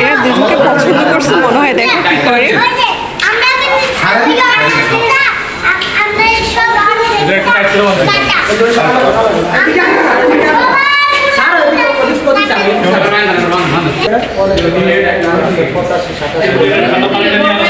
এরা দুজনকে পছন্দ করছে মনে হয় দেখো কি করে। এটা তো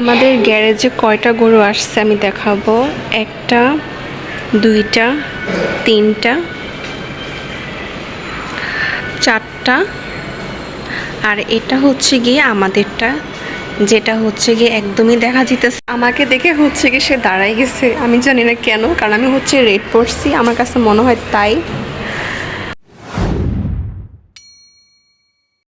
আমাদের গ্যারেজে কয়টা গরু আসছে আমি দেখাবো। একটা, দুইটা, তিনটা, চারটা, আর এটা হচ্ছে গিয়ে আমাদেরটা যেটা হচ্ছে গিয়ে একদমই দেখা যেতেছে। আমাকে দেখে হচ্ছে গিয়ে সে দাঁড়াই গেছে। আমি জানি না কেন, কারণ আমি হচ্ছে রেড পড়ছি আমার কাছে মনে হয় তাই।